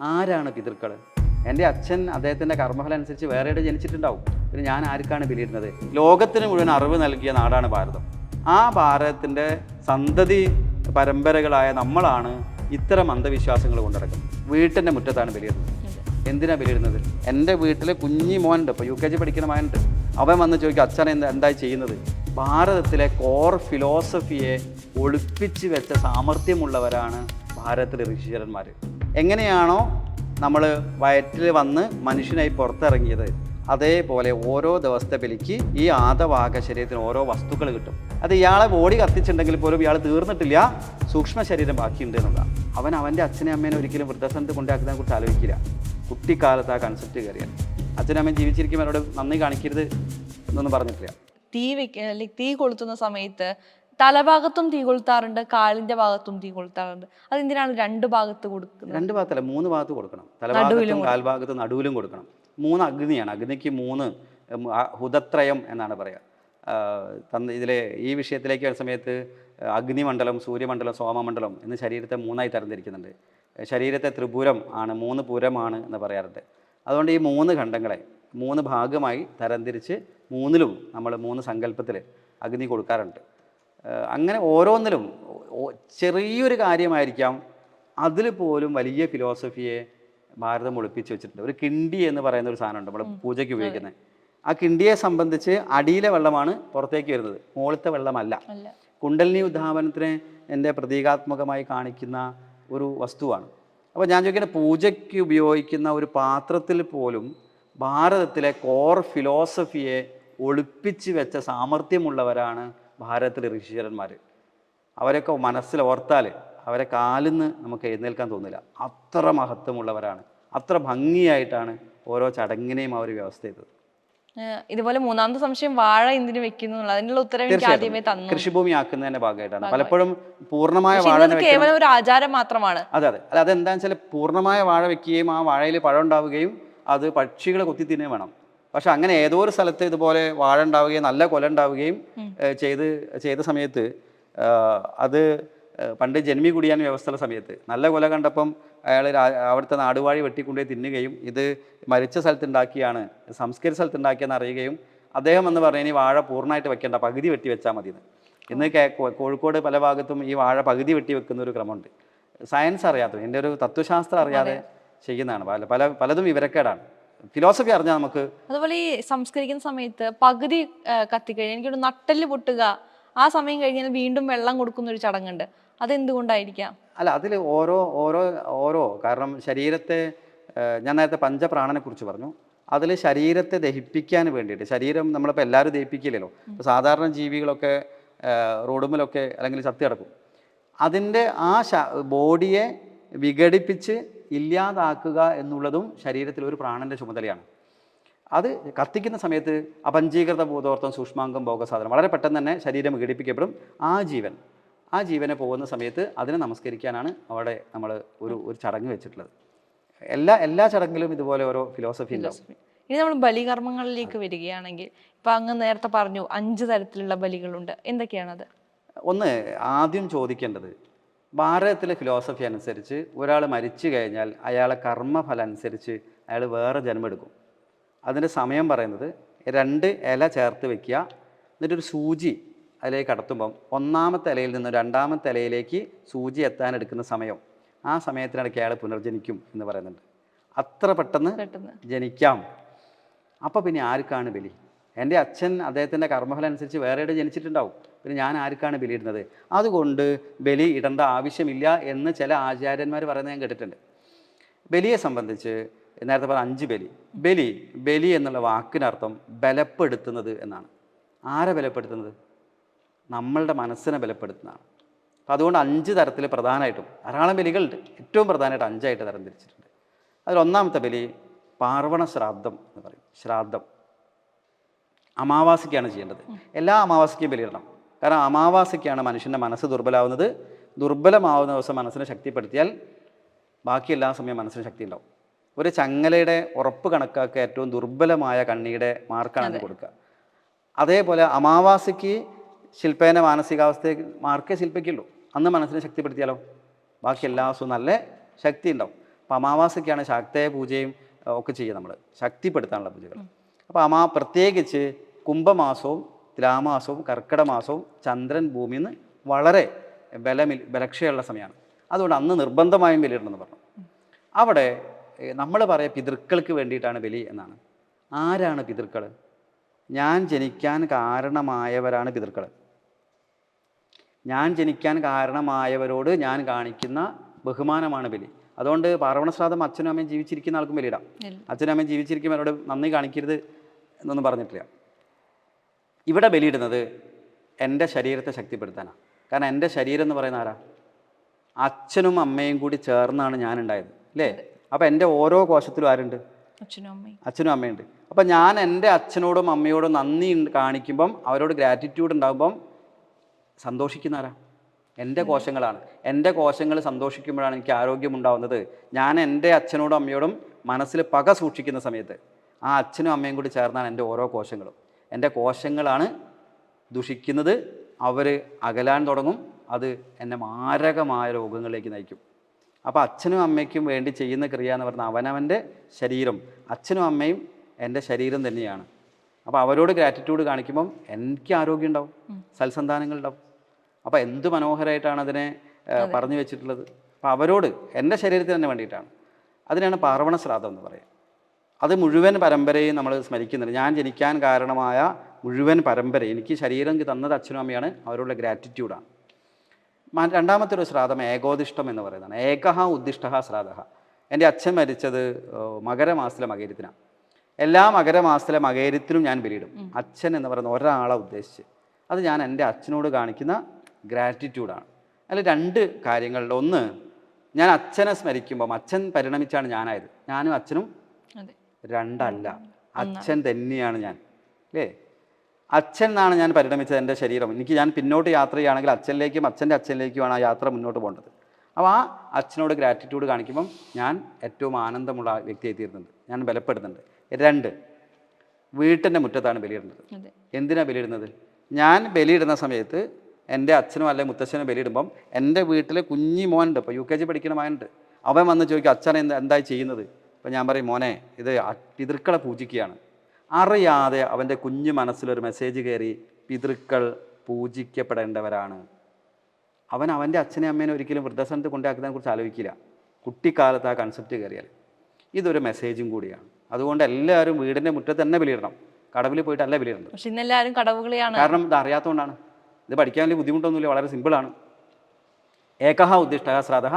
ആരാണ് പിതൃക്കൾ എന്റെ അച്ഛൻ അദ്ദേഹത്തിന്റെ കർമ്മഫലം അനുസരിച്ച് വേറെ എവിടെ ജനിച്ചിട്ടുണ്ടാവും. പിന്നെ ഞാൻ ആർക്കാണ് ബലിയിടുന്നത് ലോകത്തിന് മുഴുവൻ അറിവ് നൽകിയ നാടാണ് ഭാരതം. ആ ഭാരതത്തിന്റെ സന്തതി പരമ്പരകളായ നമ്മളാണ് ഇത്തരം അന്ധവിശ്വാസങ്ങൾ കൊണ്ടിടക്കുന്നത്. വീട്ടിന്റെ മുറ്റത്താണ് ബലിയിടുന്നത് എന്തിനാണ് ബലിയിടുന്നത് എന്റെ വീട്ടിൽ കുഞ്ഞി മോനുണ്ട് ഇപ്പോൾ യു കെ ജി പഠിക്കുന്ന മോനുണ്ട്. അവൻ വന്ന് ചോദിക്കും അച്ഛൻ എന്താ എന്തായി ചെയ്യുന്നത്? ഭാരതത്തിലെ കോർ ഫിലോസഫിയെ ഒളിപ്പിച്ച് വെച്ച സാമർഥ്യമുള്ളവരാണ് ഭാരതത്തിലെ ഋഷിചരന്മാർ എങ്ങനെയാണോ നമ്മൾ വയറ്റിൽ വന്ന് മനുഷ്യനായി പുറത്തിറങ്ങിയത് അതേപോലെ ഓരോ ദിവസത്തെ ബലിക്ക് ഈ ആദവാക ശരീരത്തിന് ഓരോ വസ്തുക്കൾ കിട്ടും. അത് ഇയാളെ ബോഡി കത്തിച്ചിട്ടുണ്ടെങ്കിൽ പോലും ഇയാൾ തീർന്നിട്ടില്ല സൂക്ഷ്മ ശരീരം ബാക്കിയുണ്ട് എന്നുള്ളതാണ് അവൻ അവന്റെ അച്ഛനെ അമ്മേനെ ഒരിക്കലും വൃദ്ധസ്ഥാനത്ത് കൊണ്ടാക്കുന്നതിനെ കുറിച്ച് ആലോചിക്കില്ല. കുട്ടിക്കാലത്ത് ആ കൺസെപ്റ്റ് കയറിയാൽ. അച്ഛനും അമ്മയും ജീവിച്ചിരിക്കുമ്പോൾ അവരോട് നന്ദി കാണിക്കരുത് എന്നൊന്നും പറഞ്ഞിട്ടില്ല. തീ വെക്ക തീ കൊളുത്തുന്ന സമയത്ത് തലഭാഗത്തും തീ കൊളുത്താറുണ്ട് കാലിന്റെ ഭാഗത്തും തീ കൊളുത്താറുണ്ട്. അതെന്തിനാണ് രണ്ട് ഭാഗത്ത് കൊടുക്കുന്നത്? രണ്ട് ഭാഗത്തല്ല മൂന്ന് ഭാഗത്ത് കൊടുക്കണം. തലഭാഗത്തും കാൽഭാഗത്തും നടുവിലും കൊടുക്കണം. മൂന്ന് അഗ്നിയാണ്. അഗ്നിക്ക് മൂന്ന് ഹുദത്രയം ഹുതത്രയം എന്നാണ് പറയുക തന്ന ഇതിലെ ഈ വിഷയത്തിലേക്ക് വരുന്ന സമയത്ത് അഗ്നിമണ്ഡലം സൂര്യമണ്ഡലം സോമമണ്ഡലം എന്ന് ശരീരത്തെ മൂന്നായി തരംതിരിക്കുന്നുണ്ട്. ശരീരത്തെ ത്രിപുരം ആണ് മൂന്ന് പുരമാണ് എന്ന് പറയാറുണ്ട്. അതുകൊണ്ട് ഈ മൂന്ന് ഖണ്ഡങ്ങളെ മൂന്ന് ഭാഗമായി തരംതിരിച്ച് മൂന്നിലും നമ്മൾ മൂന്ന് സങ്കല്പത്തിൽ അഗ്നി കൊടുക്കാറുണ്ട്. അങ്ങനെ ഓരോന്നിലും ചെറിയൊരു കാര്യമായിരിക്കാം. അതിൽ പോലും വലിയ ഫിലോസഫിയെ ഭാരതം ഒളിപ്പിച്ച് വെച്ചിട്ടുണ്ട്. ഒരു കിണ്ടി എന്ന് പറയുന്ന ഒരു സാധനമുണ്ട് നമ്മൾ പൂജയ്ക്ക് ഉപയോഗിക്കുന്നത് ആ കിണ്ടിയെ സംബന്ധിച്ച് അടിയിലെ വെള്ളമാണ് പുറത്തേക്ക് വരുന്നത്. മുകളിലത്തെ വെള്ളമല്ല. കുണ്ടലിനി ഉദ്ധാപനത്തിനെ എന്റെ പ്രതീകാത്മകമായി കാണിക്കുന്ന ഒരു വസ്തുവാണ്. അപ്പോൾ ഞാൻ ചോദിക്കുന്നത് പൂജയ്ക്ക് ഉപയോഗിക്കുന്ന ഒരു പാത്രത്തിൽ പോലും ഭാരതത്തിലെ കോർ ഫിലോസഫിയെ ഒളിപ്പിച്ച് വെച്ച സാമർഥ്യമുള്ളവരാണ് ഭാരതത്തിലെ ഋഷിചരന്മാർ അവരൊക്കെ മനസ്സിൽ ഓർത്താൽ അവരെ കാലിന്ന് നമുക്ക് എഴുന്നേൽക്കാൻ തോന്നില്ല. അത്ര മഹത്വമുള്ളവരാണ്. അത്ര ഭംഗിയായിട്ടാണ് ഓരോ ചടങ്ങിനെയും അവർ വ്യവസ്ഥ ചെയ്തത്. ഇതുപോലെ മൂന്നാമത്തെ സംശയം വാഴ എന്തിനു വെക്കുന്നു അതിനുള്ള ഉത്തരം എനിക്ക് ആദ്യമേ തന്നു. കൃഷിഭൂമി ആക്കുന്നതിന്റെ ഭാഗമായിട്ടാണ്. പലപ്പോഴും പൂർണമായ വാഴ കേവലം ഒരു ആചാരം മാത്രമാണ്. അതെ അതെ. അല്ല അതെന്താണെന്ന് വെച്ചാൽ പൂർണമായ വാഴ വെക്കുകയും ആ വാഴയിൽ പഴം ഉണ്ടാവുകയും അത് പക്ഷികളെ കൊത്തി തിന്നുകയും വേണം. പക്ഷെ അങ്ങനെ ഏതോ ഒരു സ്ഥലത്ത് ഇതുപോലെ വാഴ ഉണ്ടാവുകയും നല്ല കൊല ഉണ്ടാവുകയും ചെയ്ത് ചെയ്ത സമയത്ത് അത് പണ്ട് ജന്മി കുടിയാൻ വ്യവസ്ഥയുള്ള സമയത്ത് നല്ല കൊല കണ്ടപ്പം അയാൾ അവിടുത്തെ നാടുവാഴി വെട്ടിക്കൊണ്ടുപോയി തിന്നുകയും ഇത് മരിച്ച സ്ഥലത്തുണ്ടാക്കിയാണ് സംസ്കരിച്ച സ്ഥലത്തുണ്ടാക്കിയെന്ന് അറിയുകയും അദ്ദേഹം എന്ന് പറഞ്ഞാൽ ഇനി വാഴ പൂർണമായിട്ട് വെക്കേണ്ട പകുതി വെട്ടി വെച്ചാൽ മതി എന്ന് ഇന്ന് കോഴിക്കോട് പല ഭാഗത്തും ഈ വാഴ പകുതി വെട്ടി വെക്കുന്ന ഒരു ക്രമമുണ്ട്. സയൻസ് അറിയാത്ത എന്റെ ഒരു തത്വശാസ്ത്രം അറിയാതെ ചെയ്യുന്നതാണ് പല പല പലതും വിവരക്കേടാണ്. ഫിലോസഫി അറിഞ്ഞാൽ നമുക്ക് അതുപോലെ ഈ സംസ്കരിക്കുന്ന സമയത്ത് പകുതി കത്തിക്കഴിഞ്ഞാൽ എനിക്കൊരു നട്ടൽ പൊട്ടുക ആ സമയം കഴിഞ്ഞാൽ വീണ്ടും വെള്ളം കൊടുക്കുന്ന ഒരു ചടങ്ങുണ്ട്. അതെന്തുകൊണ്ടായിരിക്കാം? അല്ല അതിൽ ഓരോ ഓരോ ഓരോ കാരണം ശരീരത്തെ ഞാൻ നേരത്തെ പഞ്ചപ്രാണനെ കുറിച്ച് പറഞ്ഞു. അതിൽ ശരീരത്തെ ദഹിപ്പിക്കാൻ വേണ്ടിയിട്ട് ശരീരം നമ്മളിപ്പോൾ എല്ലാവരും ദഹിപ്പിക്കില്ലല്ലോ. ഇപ്പോൾ സാധാരണ ജീവികളൊക്കെ റോഡുമ്പിലൊക്കെ അല്ലെങ്കിൽ ചത്തി കിടക്കും അതിന്റെ ആ ബോഡിയെ വിഘടിപ്പിച്ച് ഇല്ലാതാക്കുക എന്നുള്ളതും ശരീരത്തിൽ ഒരു പ്രാണന്റെ ചുമതലയാണ്. അത് കത്തിക്കുന്ന സമയത്ത് അപഞ്ചീകൃത ബോധോർത്ഥം സൂക്ഷ്മാംഗം ഭോഗസാധനം വളരെ പെട്ടെന്ന് തന്നെ ശരീരം വിഘടിപ്പിക്കപ്പെടും ആ ജീവൻ ആ ജീവനെ പോകുന്ന സമയത്ത് അതിനെ നമസ്കരിക്കാനാണ് അവിടെ നമ്മൾ ഒരു ഒരു ചടങ്ങ് വെച്ചിട്ടുള്ളത്. എല്ലാ എല്ലാ ചടങ്ങിലും ഇതുപോലെ ഓരോ ഫിലോസഫി ഉണ്ടാവും. ഇനി നമ്മൾ ബലികർമ്മങ്ങളിലേക്ക് വരികയാണെങ്കിൽ ഇപ്പം അങ്ങ് നേരത്തെ പറഞ്ഞു അഞ്ച് തരത്തിലുള്ള ബലികളുണ്ട്. എന്തൊക്കെയാണത്? ഒന്ന് ആദ്യം ചോദിക്കേണ്ടത് ഭാരതത്തിലെ ഫിലോസഫി അനുസരിച്ച് ഒരാൾ മരിച്ചു കഴിഞ്ഞാൽ അയാളെ കർമ്മഫലം അനുസരിച്ച് അയാൾ വേറെ ജന്മെടുക്കും അതിന്റെ സമയം പറയുന്നത് രണ്ട് ഇല ചേർത്ത് വെക്കുക. എന്നിട്ടൊരു സൂചി അതിലേക്ക് കടത്തുമ്പം ഒന്നാമത്തെ ഇലയിൽ നിന്ന് രണ്ടാമത്തെ ഇലയിലേക്ക് സൂചി എത്താൻ എടുക്കുന്ന സമയം. ആ സമയത്തിനിടയ്ക്ക് അയാൾ പുനർജനിക്കും എന്ന് പറയുന്നുണ്ട്. അത്ര പെട്ടെന്ന് പെട്ടെന്ന്. ജനിക്കാം. അപ്പോൾ പിന്നെ ആർക്കാണ് ബലി? എന്റെ അച്ഛൻ അദ്ദേഹത്തിന്റെ കർമ്മഫലം അനുസരിച്ച് വേറെ ഇവിടെ ജനിച്ചിട്ടുണ്ടാവും? പിന്നെ ഞാൻ ആർക്കാണ് ബലി ഇടുന്നത്? അതുകൊണ്ട് ബലി ഇടേണ്ട ആവശ്യമില്ല എന്ന് ചില ആചാര്യന്മാർ പറയുന്നത് ഞാൻ കേട്ടിട്ടുണ്ട്. ബലിയെ സംബന്ധിച്ച് നേരത്തെ പറഞ്ഞ അഞ്ച് ബലി. ബലി ബലി എന്നുള്ള വാക്കിനർത്ഥം ബലപ്പെടുത്തുന്നത് എന്നാണ്. ആരെ ബലപ്പെടുത്തുന്നത്? നമ്മളുടെ മനസ്സിനെ ബലപ്പെടുത്തുന്നതാണ്. അപ്പം അതുകൊണ്ട് അഞ്ച് തരത്തിൽ പ്രധാനമായിട്ടും ധാരാളം ബലികളുണ്ട്. ഏറ്റവും പ്രധാനമായിട്ട് അഞ്ചായിട്ട് തരം തിരിച്ചിട്ടുണ്ട് അതിൽ ഒന്നാമത്തെ ബലി പാർവണ ശ്രാദ്ധം എന്ന് പറയും. ശ്രാദ്ധം. അമാവാസിക്കാണ് ചെയ്യേണ്ടത്. എല്ലാ അമാവാസിക്കും ബലിയിടണം കാരണം അമാവാസിക്കാണ് മനുഷ്യന്റെ മനസ്സ് ദുർബലമാവുന്നത് ദുർബലമാവുന്ന ദിവസം മനസ്സിനെ ശക്തിപ്പെടുത്തിയാൽ ബാക്കി എല്ലാ സമയം മനസ്സിന് ശക്തി ഉണ്ടാവും ഒരു ചങ്ങലയുടെ ഉറപ്പ് കണക്കാക്കുക ഏറ്റവും ദുർബലമായ കണ്ണിയുടെ മാർക്കാണ് അതിന് കൊടുക്കുക. അതേപോലെ അമാവാസിക്ക് ശില്പേന മാനസികാവസ്ഥയെ മാർക്കേ ശില്പിക്കുള്ളൂ. അന്ന് മനസ്സിനെ ശക്തിപ്പെടുത്തിയാലോ? ബാക്കി എല്ലാ ദിവസവും നല്ല ശക്തി ഉണ്ടാവും അപ്പോൾ അമാവാസയ്ക്കാണ് ശക്തയെ പൂജയും ഒക്കെ ചെയ്യുക നമ്മൾ ശക്തിപ്പെടുത്താനുള്ള പൂജകൾ അപ്പോൾ അമാ പ്രത്യേകിച്ച് കുംഭമാസവും തുലാമാസവും കർക്കിട മാസവും ചന്ദ്രൻ ഭൂമിയിൽ നിന്ന് വളരെ ബലമിൽ ബലക്ഷയുള്ള സമയമാണ്. അതുകൊണ്ട് അന്ന് നിർബന്ധമായും ബലിയിടണമെന്ന് പറഞ്ഞു. അവിടെ നമ്മൾ പറയാം പിതൃക്കൾക്ക് വേണ്ടിയിട്ടാണ് ബലി എന്നാണ്. ആരാണ് പിതൃക്കൾ ഞാൻ ജനിക്കാൻ കാരണമായവരാണ് പിതൃക്കൾ ഞാൻ ജനിക്കാൻ കാരണമായവരോട് ഞാൻ കാണിക്കുന്ന ബഹുമാനമാണ് ബലി. അതുകൊണ്ട് പാർവണശ്രാദ്ധം അച്ഛനും അമ്മയും ജീവിച്ചിരിക്കുന്ന ആൾക്കും ബലിയിടാം. അച്ഛനും അമ്മയും ജീവിച്ചിരിക്കുമ്പോൾ അവരോട് നന്ദി കാണിക്കരുത് എന്നൊന്നും പറഞ്ഞിട്ടില്ല. ഇവിടെ ബലിയിടുന്നത് എന്റെ ശരീരത്തെ ശക്തിപ്പെടുത്താനാണ് കാരണം എന്റെ ശരീരം എന്ന് പറയുന്ന ആരാ? അച്ഛനും അമ്മയും കൂടി ചേർന്നാണ് ഞാൻ ഉണ്ടായത് അല്ലേ? അപ്പോൾ എന്റെ ഓരോ കോശത്തിലും ആരുണ്ട്? അച്ഛനും അമ്മയും. അച്ഛനും അമ്മയുണ്ട് അപ്പം ഞാൻ എന്റെ അച്ഛനോടും അമ്മയോടും നന്ദി കാണിക്കുമ്പം അവരോട് ഗ്രാറ്റിറ്റ്യൂഡ് ഉണ്ടാകുമ്പം സന്തോഷിക്കുന്നവരാ എന്റെ കോശങ്ങളാണ്. എന്റെ കോശങ്ങൾ സന്തോഷിക്കുമ്പോഴാണ് എനിക്ക് ആരോഗ്യം ഉണ്ടാവുന്നത്. ഞാൻ എന്റെ അച്ഛനോടും അമ്മയോടും മനസ്സിൽ പക സൂക്ഷിക്കുന്ന സമയത്ത് ആ അച്ഛനും അമ്മയും കൂടി ചേർന്നാണ് എന്റെ ഓരോ കോശങ്ങളും. എന്റെ കോശങ്ങളാണ് ദുഷിക്കുന്നത്. അവർ അകലാൻ തുടങ്ങും. അത് എന്നെ മാരകമായ രോഗങ്ങളിലേക്ക് നയിക്കും. അപ്പോൾ അച്ഛനും അമ്മയ്ക്കും വേണ്ടി ചെയ്യുന്ന ക്രിയ എന്ന് പറഞ്ഞാൽ അവനവന്റെ ശരീരം അച്ഛനും അമ്മയും എന്റെ ശരീരം തന്നെയാണ്. അപ്പോൾ അവരോട് ഗ്രാറ്റിറ്റ്യൂഡ് കാണിക്കുമ്പം എനിക്ക് ആരോഗ്യം ഉണ്ടാവും സൽസന്താനങ്ങൾ ഉണ്ടാവും. അപ്പോൾ എന്ത് മനോഹരമായിട്ടാണ് അതിനെ പറഞ്ഞു വെച്ചിട്ടുള്ളത്. അപ്പോൾ അവരോട് എന്റെ ശരീരത്തിന് തന്നെ വേണ്ടിയിട്ടാണ്. അതിനാണ് പാർവണ ശ്രാദ്ധം എന്ന് പറയുക. അത് മുഴുവൻ പരമ്പരയും നമ്മൾ സ്മരിക്കുന്നുണ്ട്. ഞാൻ ജനിക്കാൻ കാരണമായ മുഴുവൻ പരമ്പര എനിക്ക് ശരീരം തന്നത് അച്ഛനും അമ്മയാണ്. അവരോടുള്ള ഗ്രാറ്റിറ്റ്യൂഡാണ് രണ്ടാമത്തെ ഒരു ശ്രാദ്ധം ഏകോദിഷ്ടം എന്ന് പറയുന്നതാണ്. ഏകഹ ഉദ്ദിഷ്ട ശ്രാദ്ധ എന്റെ അച്ഛൻ മരിച്ചത് മകരമാസത്തിലെ മകരത്തിനാണ് എല്ലാ മകരമാസത്തിലെ മകരത്തിനും ഞാൻ ബലിയിടും. അച്ഛൻ എന്ന് പറയുന്ന ഒരാളെ ഉദ്ദേശിച്ച് അത് ഞാൻ എന്റെ അച്ഛനോട് കാണിക്കുന്ന ഗ്രാറ്റിറ്റ്യൂഡാണ് അതിൽ രണ്ട് കാര്യങ്ങളിൽ ഒന്ന് ഞാൻ അച്ഛനെ സ്മരിക്കുമ്പം അച്ഛൻ പരിണമിച്ചാണ് ഞാനായത്. ഞാനും അച്ഛനും രണ്ടല്ല. അച്ഛൻ തന്നെയാണ് ഞാൻ. അല്ലേ? അച്ഛൻ എന്നാണ് ഞാൻ പരിണമിച്ചത് എന്റെ ശരീരം. എനിക്ക് ഞാൻ പിന്നോട്ട് യാത്ര ചെയ്യുകയാണെങ്കിൽ അച്ഛനിലേക്കും അച്ഛന്റെ അച്ഛനിലേക്കുമാണ് ആ യാത്ര മുന്നോട്ട് പോകേണ്ടത്. അപ്പോൾ ആ അച്ഛനോട് ഗ്രാറ്റിറ്റ്യൂഡ് കാണിക്കുമ്പം ഞാൻ ഏറ്റവും ആനന്ദമുള്ള വ്യക്തിയായി തീരുന്നുണ്ട്. ഞാൻ ബലപ്പെടുന്നുണ്ട്. രണ്ട് വീട്ടിന്റെ മുറ്റത്താണ് ബലിയിടുന്നത്. എന്തിനാണ് ബലിയിടുന്നത്? ഞാൻ ബലിയിടുന്ന സമയത്ത് എന്റെ അച്ഛനും അല്ലെങ്കിൽ മുത്തച്ഛനോ ബലിയിടുമ്പം എന്റെ വീട്ടിലെ കുഞ്ഞി മോനുണ്ട് ഇപ്പോൾ യു കെ ജി പഠിക്കുന്ന മോനുണ്ട് അവൻ വന്ന് ചോദിക്കും അച്ഛനെ എന്ത് എന്തായി ചെയ്യുന്നത്? അപ്പോൾ ഞാൻ പറയും മോനെ ഇത് പിതൃക്കളെ പൂജിക്കുകയാണ്. അറിയാതെ അവന്റെ കുഞ്ഞു മനസ്സിലൊരു മെസ്സേജ് കയറി പിതൃക്കൾ പൂജിക്കപ്പെടേണ്ടവരാണ്. അവൻ അവന്റെ അച്ഛനെയും അമ്മേനെ ഒരിക്കലും വൃദ്ധസ്ഥാനത്ത് കൊണ്ടാക്കുന്നതിനെ കുറിച്ച് ആലോചിക്കില്ല. കുട്ടിക്കാലത്ത് ആ കൺസെപ്റ്റ് കയറിയാൽ ഇതൊരു മെസ്സേജും കൂടിയാണ്. അതുകൊണ്ട് എല്ലാവരും വീടിന്റെ മുറ്റത്ത് തന്നെ ബലിയിടണം കടവിൽ പോയിട്ടല്ല ബലിയിടേണ്ടത് പക്ഷെ ഇന്നെല്ലാവരും കടവുകളിയാണ് കാരണം ഇത് അറിയാത്തതുകൊണ്ടാണ്. ഇത് പഠിക്കാൻ വലിയ ബുദ്ധിമുട്ടൊന്നുമില്ല. വളരെ സിമ്പിളാണ് ഏകഹ ഉദ്ദിഷ്ട ശ്രാദ്ധ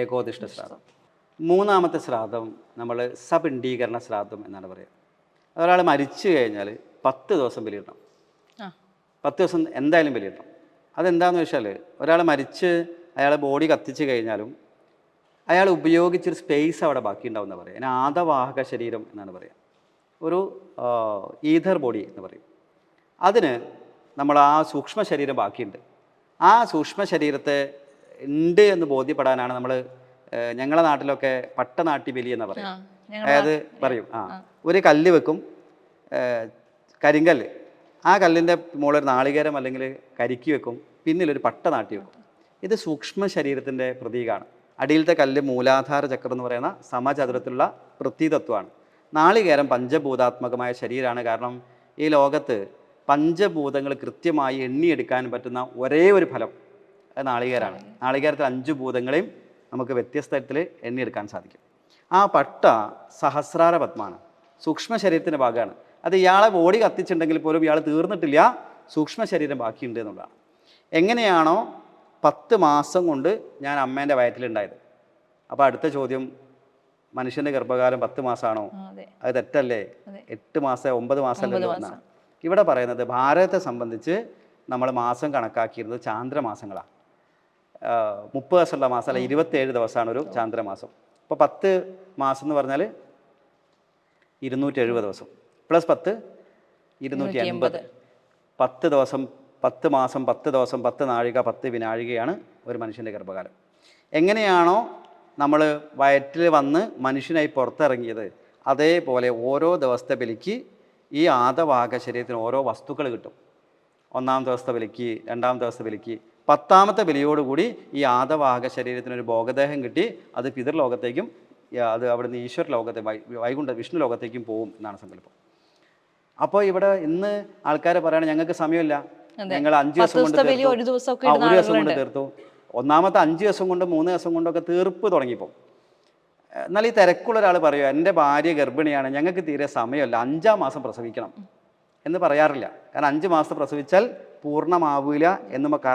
ഏകോദിഷ്ട ശ്രാദ്ധം. മൂന്നാമത്തെ ശ്രാദ്ധം നമ്മൾ സപിണ്ഡീകരണ ശ്രാദ്ധം എന്നാണ് പറയുക. ഒരാൾ മരിച്ചു കഴിഞ്ഞാൽ പത്ത് ദിവസം ബലിയിടണം. പത്ത് ദിവസം എന്തായാലും ബലിയിടണം. അതെന്താണെന്ന് വെച്ചാൽ ഒരാൾ മരിച്ച് അയാളെ ബോഡി കത്തിച്ച് കഴിഞ്ഞാലും അയാൾ ഉപയോഗിച്ചൊരു സ്പേസ് അവിടെ ബാക്കി ഉണ്ടാവും എന്ന് പറയും. അതിന് ആദവാഹക ശരീരം എന്നാണ് പറയുക. ഒരു ഈഥർ ബോഡി എന്ന് പറയും. അതിന് നമ്മൾ ആ സൂക്ഷ്മ ശരീരം ബാക്കിയുണ്ട്. ആ സൂക്ഷ്മ ശരീരത്തെ ഉണ്ട് എന്ന് ബോധ്യപ്പെടാനാണ് നമ്മൾ ഞങ്ങളുടെ നാട്ടിലൊക്കെ പട്ടനാട്ടി ബലി എന്ന് പറയും. അതായത് പറയും. ആ ഒരു കല്ല് വെക്കും. കരിങ്കല്ല്. ആ കല്ലിന്റെ മുകളിൽ നാളികേരം അല്ലെങ്കിൽ കരിക്കി വെക്കും. പിന്നിലൊരു പട്ട നാട്ടി വെക്കും. ഇത് സൂക്ഷ്മ ശരീരത്തിന്റെ പ്രതീകമാണ് അടിയിലത്തെ കല്ല് മൂലാധാര ചക്രം എന്ന് പറയുന്ന സമചതുരത്തിലുള്ള പൃഥ്വിതത്വമാണ് നാളികേരം പഞ്ചഭൂതാത്മകമായ ശരീരമാണ്. കാരണം ഈ ലോകത്ത് പഞ്ചഭൂതങ്ങൾ കൃത്യമായി എണ്ണിയെടുക്കാൻ പറ്റുന്ന ഒരേ ഒരു ഫലം നാളികേരമാണ് നാളികേരത്തിൽ അഞ്ച് ഭൂതങ്ങളെയും നമുക്ക് വ്യത്യസ്ത തരത്തിൽ എണ്ണിയെടുക്കാൻ സാധിക്കും. ആ പട്ട സഹസ്രാര പത്മാണ്. സൂക്ഷ്മ ശരീരത്തിന്റെ ഭാഗമാണ്. അത് ഇയാളെ ബോഡി കത്തിച്ചിട്ടുണ്ടെങ്കിൽ പോലും ഇയാൾ തീർന്നിട്ടില്ല. സൂക്ഷ്മ ശരീരം ബാക്കിയുണ്ട് എന്നുള്ളതാണ്. എങ്ങനെയാണോ പത്ത് മാസം കൊണ്ട് ഞാൻ അമ്മേന്റെ വയറ്റിലുണ്ടായത്. അപ്പോൾ അടുത്ത ചോദ്യം മനുഷ്യന്റെ ഗർഭകാലം പത്ത് മാസമാണോ? അത്. തെറ്റല്ലേ. എട്ട് മാസം ഒമ്പത് മാസം. ഇവിടെ പറയുന്നത് ഭാരതത്തെ സംബന്ധിച്ച് നമ്മൾ മാസം കണക്കാക്കിയിരുന്നത് ചാന്ദ്രമാസങ്ങളാണ്. മുപ്പത് ദിവസമുള്ള മാസം അല്ല ഇരുപത്തേഴ് ദിവസമാണ് ഒരു ചാന്ദ്രമാസം. അപ്പോൾ പത്ത് മാസം എന്ന് പറഞ്ഞാൽ ഇരുന്നൂറ്റി എഴുപത് ദിവസം. പ്ലസ് പത്ത് ഇരുന്നൂറ്റി എൺപത് പത്ത് ദിവസം പത്ത് മാസം പത്ത് ദിവസം പത്ത് നാഴിക പത്ത് വിനാഴികയാണ് ഒരു മനുഷ്യന്റെ ഗർഭകാലം. എങ്ങനെയാണോ നമ്മൾ വയറ്റിൽ വന്ന് മനുഷ്യനായി പുറത്തിറങ്ങിയത് അതേപോലെ ഓരോ ദിവസത്തെ ബലിക്ക് ഈ ആദവാക ശരീരത്തിന് ഓരോ വസ്തുക്കൾ കിട്ടും. ഒന്നാം ദിവസത്തെ ബലിക്ക് രണ്ടാം ദിവസത്തെ ബലിക്ക് പത്താമത്തെ ബലിയോടുകൂടി ഈ ആദവാഹക ശരീരത്തിനൊരു ഭോഗദേഹം കിട്ടി അത് പിതൃലോകത്തേക്കും അത് അവിടുന്ന് ഈശ്വര ലോകത്തെ വൈകുണ്ഠ വിഷ്ണു ലോകത്തേക്കും പോവും എന്നാണ് സങ്കല്പം. അപ്പോൾ ഇവിടെ ഇന്ന് ആൾക്കാർ പറയണ ഞങ്ങൾക്ക് സമയമില്ല. ഞങ്ങൾ അഞ്ച് ദിവസം കൊണ്ട്. ഒരു ദിവസം കൊണ്ട്. തീർത്തു. ഒന്നാമത്തെ അഞ്ച് ദിവസം കൊണ്ട് മൂന്ന് ദിവസം കൊണ്ടൊക്കെ തീർപ്പ് തുടങ്ങിപ്പോൾ എന്നാൽ ഈ തിരക്കുള്ള ഒരാൾ പറയുക എന്റെ ഭാര്യ ഗർഭിണിയാണ് ഞങ്ങൾക്ക് തീരെ സമയമല്ല. അഞ്ചാം മാസം പ്രസവിക്കണം. എന്ന് പറയാറില്ല. കാരണം അഞ്ച് മാസം പ്രസവിച്ചാൽ പൂർണമാവില്ല എന്ന് നമുക്ക്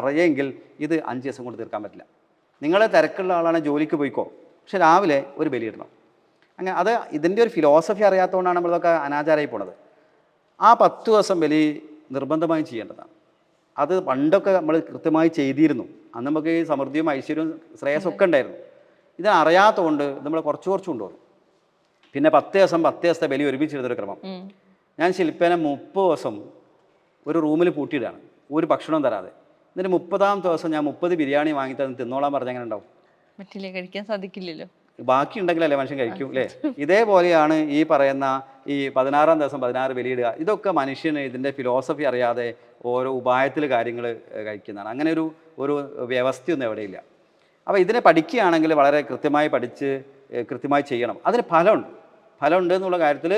ഇത് അഞ്ച് ദിവസം കൊണ്ട് തീർക്കാൻ പറ്റില്ല. നിങ്ങൾ തിരക്കുള്ള ആളാണ് ജോലിക്ക് പോയിക്കോ. പക്ഷെ രാവിലെ ഒരു ബലിയിടണം അങ്ങനെ അത് ഇതിന്റെ ഒരു ഫിലോസഫി അറിയാത്തതുകൊണ്ടാണ് നമ്മളിതൊക്കെ അനാചാരമായി പോണത്. ആ പത്ത് ദിവസം ബലി നിർബന്ധമായും ചെയ്യേണ്ടതാണ്. അത് പണ്ടൊക്കെ നമ്മൾ കൃത്യമായി ചെയ്തിരുന്നു. അന്ന് നമുക്ക് ഈ സമൃദ്ധിയും ഐശ്വര്യവും ശ്രേയസ്സൊക്കെ ഉണ്ടായിരുന്നു. ഇത് അറിയാത്തതുകൊണ്ട് നമ്മൾ കുറച്ച് കുറച്ച് കൊണ്ടുവന്നു. പിന്നെ പത്ത് ദിവസം പത്ത് ദിവസത്തെ ബലി ഒരുമിച്ചിരുന്നൊരു ക്രമം. ഞാൻ ശില്പേനെ മുപ്പത് ദിവസം ഒരു റൂമിൽ പൂട്ടിയിടാണ് ഒരു ഭക്ഷണവും തരാതെ. എന്നിട്ട് മുപ്പതാം ദിവസം ഞാൻ മുപ്പത് ബിരിയാണി വാങ്ങി തന്നെ തിന്നോളാൻ പറഞ്ഞ എങ്ങനെ ഉണ്ടാവും? പറ്റില്ല? കഴിക്കാൻ സാധിക്കില്ലല്ലോ. ബാക്കി ഉണ്ടെങ്കിലല്ലേ മനുഷ്യൻ കഴിക്കും അല്ലേ ഇതേപോലെയാണ് ഈ പറയുന്ന ഈ പതിനാറാം ദിവസം പതിനാറ് ബലിയിടുക. ഇതൊക്കെ മനുഷ്യന് ഇതിന്റെ ഫിലോസഫി അറിയാതെ ഓരോ ഉപായത്തിൽ കാര്യങ്ങൾ കഴിക്കുന്നതാണ്. അങ്ങനെ ഒരു ഒരു വ്യവസ്ഥയൊന്നും എവിടെയില്ല. അപ്പോൾ ഇതിനെ പഠിക്കുകയാണെങ്കിൽ വളരെ കൃത്യമായി പഠിച്ച് കൃത്യമായി ചെയ്യണം. അതിന് ഫലമുണ്ട്. ഫലമുണ്ട് എന്നുള്ള കാര്യത്തിൽ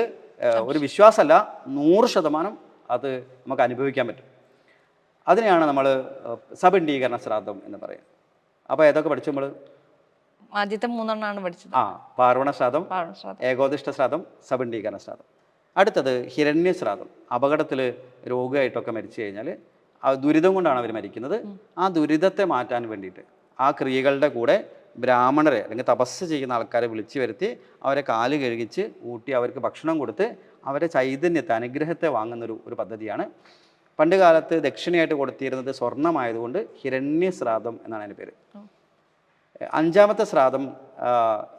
ഒരു വിശ്വാസമല്ല നൂറ് ശതമാനം അത് നമുക്ക് അനുഭവിക്കാൻ പറ്റും. അതിനെയാണ് നമ്മൾ സബിണ്ടീകരണ ശ്രാദ്ധം എന്ന് പറയുന്നത് അപ്പോൾ ഏതൊക്കെ പഠിച്ചു നമ്മൾ ആദ്യത്തെ മൂന്നെണ്ണമാണ് പഠിച്ചത്. ആ പാർവണ ശ്രാദ്ധം. ഏകോദിഷ്ട ശ്രാദ്ധം സബണ്ടീകരണ ശ്രാദ്ധം. അടുത്തത് ഹിരണ്യ ശ്രാദ്ധം. അപകടത്തിൽ രോഗിയായിട്ടൊക്കെ മരിച്ചു കഴിഞ്ഞാൽ ആ ദുരിതം കൊണ്ടാണ് അവർ മരിക്കുന്നത്. ആ ദുരിതത്തെ മാറ്റാൻ വേണ്ടിയിട്ട് ആ ക്രിയകളുടെ കൂടെ ബ്രാഹ്മണരെ അല്ലെങ്കിൽ തപസ് ചെയ്യുന്ന ആൾക്കാരെ വിളിച്ചു വരുത്തി അവരെ കാൽ കഴുകിച്ച് ഊട്ടി അവർക്ക് ഭക്ഷണം കൊടുത്ത് അവരെ ചൈതന്യത്തെ അനുഗ്രഹത്തെ വാങ്ങുന്നൊരു ഒരു പദ്ധതിയാണ് പണ്ട് കാലത്ത് ദക്ഷിണയായിട്ട് കൊടുത്തിരുന്നത് സ്വർണമായതുകൊണ്ട് ഹിരണ്യ ശ്രാദ്ധം എന്നാണ് അതിന്റെ പേര്. അഞ്ചാമത്തെ ശ്രാദ്ധം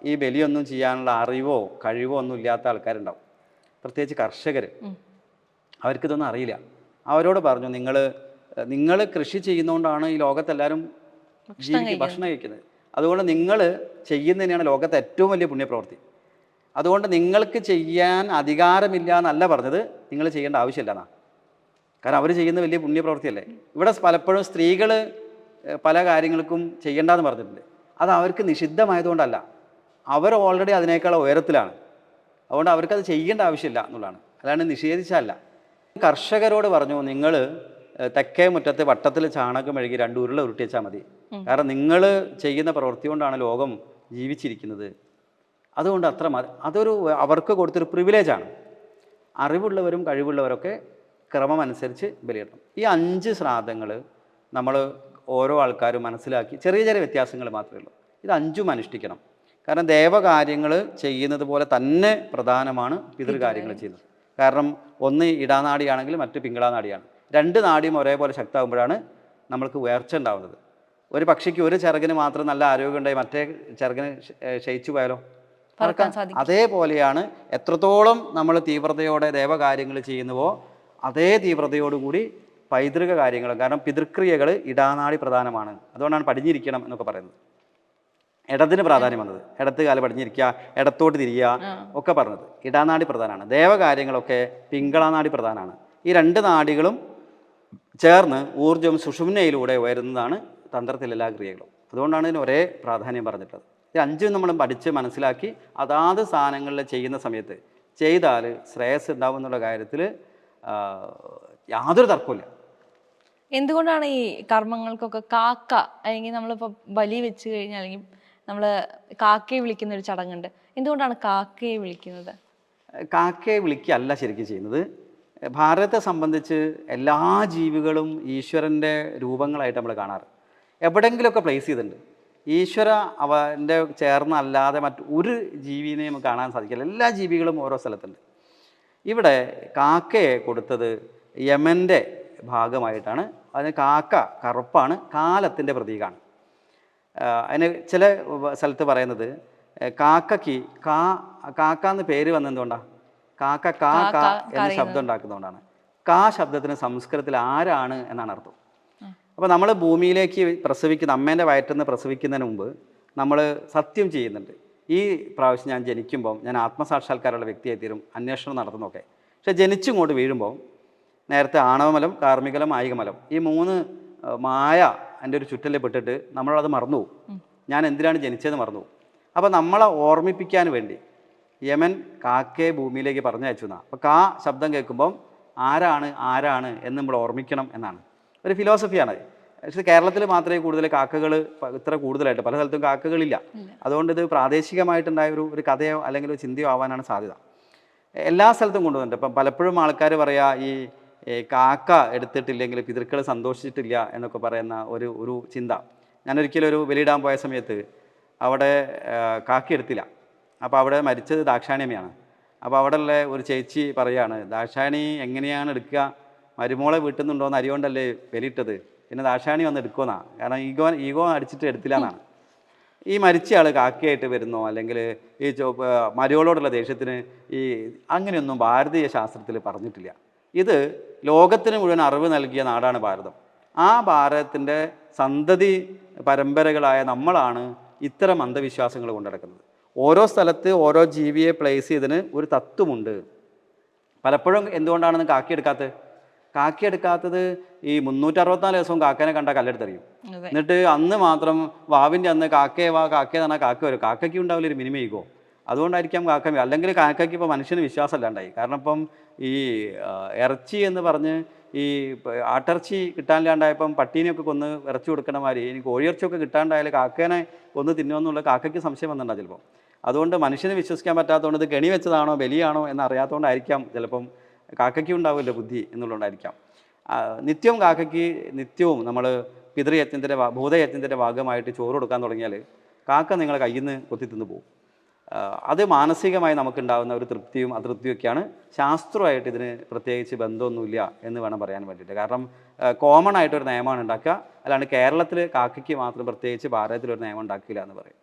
ഈ ബലിയൊന്നും ചെയ്യാനുള്ള അറിവോ കഴിവോ ഒന്നും ഇല്ലാത്ത ആൾക്കാരുണ്ടാവും. പ്രത്യേകിച്ച് കർഷകർ അവർക്കിതൊന്നും അറിയില്ല. അവരോട് പറഞ്ഞു നിങ്ങൾ നിങ്ങൾ കൃഷി ചെയ്യുന്നതുകൊണ്ടാണ് ഈ ലോകത്തെല്ലാവരും ജീവിക്കുക ഭക്ഷണം കഴിക്കുന്നത്. അതുകൊണ്ട് നിങ്ങൾ ചെയ്യുന്നതിനാണ് ലോകത്തെ ഏറ്റവും വലിയ പുണ്യപ്രവൃത്തി. അതുകൊണ്ട് നിങ്ങൾക്ക് ചെയ്യാൻ അധികാരമില്ല എന്നല്ല പറഞ്ഞത്. നിങ്ങൾ ചെയ്യേണ്ട ആവശ്യമില്ല എന്നാ. കാരണം അവർ ചെയ്യുന്ന വലിയ പുണ്യപ്രവൃത്തിയല്ലേ? ഇവിടെ പലപ്പോഴും സ്ത്രീകൾ പല കാര്യങ്ങൾക്കും ചെയ്യേണ്ടെന്ന് പറഞ്ഞിട്ടുണ്ട്. അത് അവർക്ക് നിഷിദ്ധമായതുകൊണ്ടല്ല. അവർ ഓൾറെഡി അതിനേക്കാൾ ഉയരത്തിലാണ്. അതുകൊണ്ട് അവർക്കത് ചെയ്യേണ്ട ആവശ്യമില്ല എന്നുള്ളതാണ്. അതാണ് നിഷേധിച്ചല്ല കർഷകരോട് പറഞ്ഞു നിങ്ങൾ തെക്കേ മുറ്റത്ത് വട്ടത്തിൽ ചാണകം മെഴുകി രണ്ട് ഉരുള ഉരുട്ടി വെച്ചാൽ മതി കാരണം നിങ്ങൾ ചെയ്യുന്ന പ്രവൃത്തി കൊണ്ടാണ് ലോകം ജീവിച്ചിരിക്കുന്നത്. അതുകൊണ്ട് അത്ര മതി. അതൊരു അവർക്ക് കൊടുത്തൊരു പ്രിവിലേജാണ് അറിവുള്ളവരും കഴിവുള്ളവരൊക്കെ ക്രമമനുസരിച്ച് ബലിയിടണം ഈ അഞ്ച് ശ്രാദ്ധങ്ങൾ നമ്മൾ ഓരോ ആൾക്കാരും മനസ്സിലാക്കി ചെറിയ ചെറിയ വ്യത്യാസങ്ങൾ മാത്രമേ ഉള്ളൂ. ഇത് അഞ്ചും അനുഷ്ഠിക്കണം. കാരണം ദേവകാര്യങ്ങൾ ചെയ്യുന്നത് പോലെ തന്നെ പ്രധാനമാണ് പിതൃകാര്യങ്ങൾ ചെയ്യുന്നത്. കാരണം ഒന്ന് ഇടാനാടിയാണെങ്കിൽ മറ്റ് പിങ്കളാനാടിയാണ് രണ്ട് നാടിയും ഒരേപോലെ ശക്തമാകുമ്പോഴാണ് നമ്മൾക്ക് ഉയർച്ച ഉണ്ടാവുന്നത്. ഒരു പക്ഷിക്ക് ഒരു ചിറകിന് മാത്രം നല്ല ആരോഗ്യം ഉണ്ടായി മറ്റേ ചിറകിന് ക്ഷയിച്ചു പോയാലോ? അതേപോലെയാണ് എത്രത്തോളം നമ്മൾ തീവ്രതയോടെ ദേവകാര്യങ്ങൾ ചെയ്യുന്നുവോ അതേ തീവ്രതയോടുകൂടി പൈതൃക കാര്യങ്ങൾ കാരണം പിതൃക്രിയകൾ ഇടാനാടി പ്രധാനമാണ്. അതുകൊണ്ടാണ് പടിഞ്ഞിരിക്കണം എന്നൊക്കെ പറയുന്നത്. ഇടത്തിന് പ്രാധാന്യം വന്നത്. ഇടത്ത് കാലം പടിഞ്ഞിരിക്കുക ഇടത്തോട്ട് തിരിയുക ഒക്കെ പറഞ്ഞത്. ഇടാനാടി പ്രധാനമാണ്. ദേവകാര്യങ്ങളൊക്കെ പിങ്കളാനാടി പ്രധാനമാണ്. ഈ രണ്ട് നാടികളും ചേർന്ന് ഊർജം സുഷുമ്നയിലൂടെ വരുന്നതാണ് തന്ത്രത്തിലെ എല്ലാ ക്രിയകളും. അതുകൊണ്ടാണ് ഇതിന് ഒരേ പ്രാധാന്യം പറഞ്ഞിട്ടുള്ളത്. ഈ അഞ്ചും നമ്മൾ പഠിച്ച് മനസ്സിലാക്കി അതാത് സാധനങ്ങളിൽ ചെയ്യുന്ന സമയത്ത് ചെയ്താൽ ശ്രേയസ് ഉണ്ടാവും എന്നുള്ള കാര്യത്തിൽ യാതൊരു തർക്കമില്ല എന്തുകൊണ്ടാണ് ഈ കർമ്മങ്ങൾക്കൊക്കെ കാക്ക അല്ലെങ്കിൽ നമ്മളിപ്പോൾ ബലി വെച്ച് കഴിഞ്ഞാൽ അല്ലെങ്കിൽ നമ്മൾ കാക്കയെ വിളിക്കുന്ന ഒരു ചടങ്ങുണ്ട് എന്തുകൊണ്ടാണ് കാക്കയെ വിളിക്കുന്നത്? കാക്കയെ വിളിക്കുകയല്ല ശരിക്കും ചെയ്യുന്നത്. ഭാരതത്തെ സംബന്ധിച്ച് എല്ലാ ജീവികളും ഈശ്വരന്റെ രൂപങ്ങളായിട്ട് നമ്മൾ കാണാറ്. എവിടെയെങ്കിലുമൊക്കെ പ്ലേസ് ചെയ്തിട്ടുണ്ട്. ഈശ്വര അവന്റെ ചേർന്നല്ലാതെ മറ്റൊരു ഒരു ജീവിനെയും കാണാൻ സാധിക്കില്ല. എല്ലാ ജീവികളും ഓരോ സ്ഥലത്തുണ്ട്. ഇവിടെ കാക്കയെ കൊടുത്തത് യമന്റെ ഭാഗമായിട്ടാണ്. അതിന് കാക്ക കറുപ്പാണ് കാലത്തിന്റെ പ്രതീകമാണ് അതിന് ചില സ്ഥലത്ത് പറയുന്നത് കാക്കയ്ക്ക് കാ കാക്ക എന്ന് പേര് വന്നെന്തുകൊണ്ടാണ് കാക്ക കാ കാ എന്ന ശബ്ദം ഉണ്ടാക്കുന്നതുകൊണ്ടാണ്. കാ ശബ്ദത്തിന് സംസ്കൃതത്തിൽ ആരാണ് എന്നാണ് അർത്ഥം. അപ്പോൾ നമ്മൾ ഭൂമിയിലേക്ക് പ്രസവിക്കുന്ന അമ്മേന്റെ വയറ്റിൽ നിന്ന് പ്രസവിക്കുന്നതിന് മുമ്പ് നമ്മൾ സത്യം ചെയ്യുന്നുണ്ട്. ഈ പ്രാവശ്യം ഞാൻ ജനിക്കുമ്പം ഞാൻ ആത്മസാക്ഷാത്കാരമുള്ള വ്യക്തിയായി തീരും അന്വേഷണം നടത്തുന്നൊക്കെ പക്ഷേ ജനിച്ചിങ്ങോട്ട് വീഴുമ്പോൾ നേരത്തെ ആണവമലം കാർമികലം ആയികമലം ഈ മൂന്ന് മായ എന്റെ ഒരു ചുറ്റലിൽ പെട്ടിട്ട് നമ്മളത് മറന്നു പോകും ഞാൻ എന്തിനാണ് ജനിച്ചതെന്ന് മറന്നു പോകും അപ്പോൾ നമ്മളെ ഓർമ്മിപ്പിക്കാൻ വേണ്ടി യമൻ കാക്കേ ഭൂമിയിലേക്ക് പറഞ്ഞയച്ചു എന്നാണ് അപ്പോൾ കാ ശബ്ദം കേൾക്കുമ്പം ആരാണ് ആരാണ് എന്ന് നമ്മൾ ഓർമ്മിക്കണം എന്നാണ്. ഒരു ഫിലോസഫിയാണ് പക്ഷേ കേരളത്തിൽ മാത്രമേ കൂടുതൽ കാക്കകൾ ഇത്ര കൂടുതലായിട്ട് പല സ്ഥലത്തും കാക്കകളില്ല. അതുകൊണ്ട് ഇത് പ്രാദേശികമായിട്ടുണ്ടായ ഒരു ഒരു കഥയോ അല്ലെങ്കിൽ ഒരു ചിന്തയോ ആവാനാണ് സാധ്യത. എല്ലാ സ്ഥലത്തും കൊണ്ടുവന്നിട്ടുണ്ട്. ഇപ്പം പലപ്പോഴും ആൾക്കാർ പറയാ ഈ കാക്ക എടുത്തിട്ടില്ലെങ്കിൽ പിതൃക്കൾ സന്തോഷിച്ചിട്ടില്ല എന്നൊക്കെ പറയുന്ന ഒരു ഒരു ചിന്ത. ഞാനൊരിക്കലും ഒരു ബലിയിടാൻ പോയ സമയത്ത് അവിടെ കാക്ക എടുത്തില്ല. അപ്പോൾ അവിടെ മരിച്ചത് ദാക്ഷായണിയമ്മയാണ്. അപ്പോൾ അവിടെയുള്ള ഒരു ചേച്ചി പറയാണ് ദാക്ഷായണി എങ്ങനെയാണ് എടുക്കുക? മരുമോളെ വീട്ടിൽ നിന്നുണ്ടോയെന്ന് അറിയോണ്ടല്ലേ ബലിയിട്ടത്? പിന്നെ ദാക്ഷാണി വന്ന് എടുക്കുമെന്നാണ് കാരണം ഈഗോ ഈഗോ അടിച്ചിട്ട് എടുത്തില്ല എന്നാണ്. ഈ മരിച്ചയാൾ കാക്കയായിട്ട് വരുന്നോ അല്ലെങ്കിൽ ഈ മരുകളോടുള്ള ദേഷ്യത്തിന് ഈ അങ്ങനെയൊന്നും ഭാരതീയ ശാസ്ത്രത്തിൽ പറഞ്ഞിട്ടില്ല. ഇത് ലോകത്തിന് മുഴുവൻ അറിവ് നൽകിയ നാടാണ് ഭാരതം. ആ ഭാരതത്തിന്റെ സന്തതി പരമ്പരകളായ നമ്മളാണ് ഇത്തരം അന്ധവിശ്വാസങ്ങൾ കൊണ്ടുനടക്കുന്നത് ഓരോ സ്ഥലത്ത് ഓരോ ജീവിയെ പ്ലേസ് ചെയ്തതിന് ഒരു തത്വമുണ്ട്. പലപ്പോഴും എന്തുകൊണ്ടാണെന്ന് കാക്കിയെടുക്കാത്തത്? കാക്കിയെടുക്കാത്തത് ഈ മുന്നൂറ്ററുപത്തിനാല് ദിവസവും കാക്കേനെ കണ്ട കല്ലെടുത്തെറിയും. എന്നിട്ട് അന്ന് മാത്രം വാവിന്റെ അന്ന് കാക്കയെ വാ കാക്കയെ തന്നെ കാക്ക വരും. കാക്കയ്ക്ക് ഉണ്ടാവില്ല ഒരു മിനിമം ഈഗോ അതുകൊണ്ടായിരിക്കാം കാക്ക അല്ലെങ്കിൽ കാക്കയ്ക്ക് ഇപ്പോൾ മനുഷ്യന് വിശ്വാസം അല്ലാണ്ടായി കാരണം ഇപ്പം ഈ ഇറച്ചി എന്ന് പറഞ്ഞ് ഈ ആട്ടിറച്ചി കിട്ടാനില്ലാണ്ടായപ്പം പട്ടീനെയൊക്കെ കൊന്ന് ഇറച്ചി കൊടുക്കണ മാതിരി ഇനി കോഴിയിറച്ചിയൊക്കെ കിട്ടാണ്ടായാലും കാക്കേനെ കൊന്ന് തിന്നുമെന്നുള്ള കാക്കയ്ക്ക് സംശയം വന്നിട്ടുണ്ടാകും ചിലപ്പം. അതുകൊണ്ട് മനുഷ്യനെ വിശ്വസിക്കാൻ പറ്റാത്തതുകൊണ്ട് ഇത് കെണി വെച്ചതാണോ ബലിയാണോ എന്ന് അറിയാത്തതുകൊണ്ടായിരിക്കാം ചിലപ്പം കാക്കയ്ക്കും ഉണ്ടാവില്ല ബുദ്ധി എന്നുള്ളതുകൊണ്ടായിരിക്കാം. നിത്യവും കാക്കയ്ക്ക് നിത്യവും നമ്മൾ പിതൃയജ്ഞത്തിന്റെ ഭൂതയജ്ഞത്തിന്റെ ഭാഗമായിട്ട് ചോറ് കൊടുക്കാൻ തുടങ്ങിയാൽ കാക്ക നിങ്ങളെ കയ്യിൽ നിന്ന് കൊത്തി തിന്ന് പോകും അത് മാനസികമായി നമുക്കുണ്ടാകുന്ന ഒരു തൃപ്തിയും അതൃപ്തിയും ഒക്കെയാണ് ശാസ്ത്രമായിട്ട് ഇതിന് പ്രത്യേകിച്ച് ബന്ധമൊന്നുമില്ല എന്ന് വേണം പറയാൻ വേണ്ടിയിട്ട്. കാരണം കോമൺ ആയിട്ടൊരു നിയമമാണ് ഉണ്ടാക്കുക. അല്ലാണ്ട് കേരളത്തിൽ കാക്കയ്ക്ക് മാത്രം പ്രത്യേകിച്ച് ഭാരതത്തിൽ ഒരു നിയമം ഉണ്ടാക്കില്ല എന്ന് പറയും.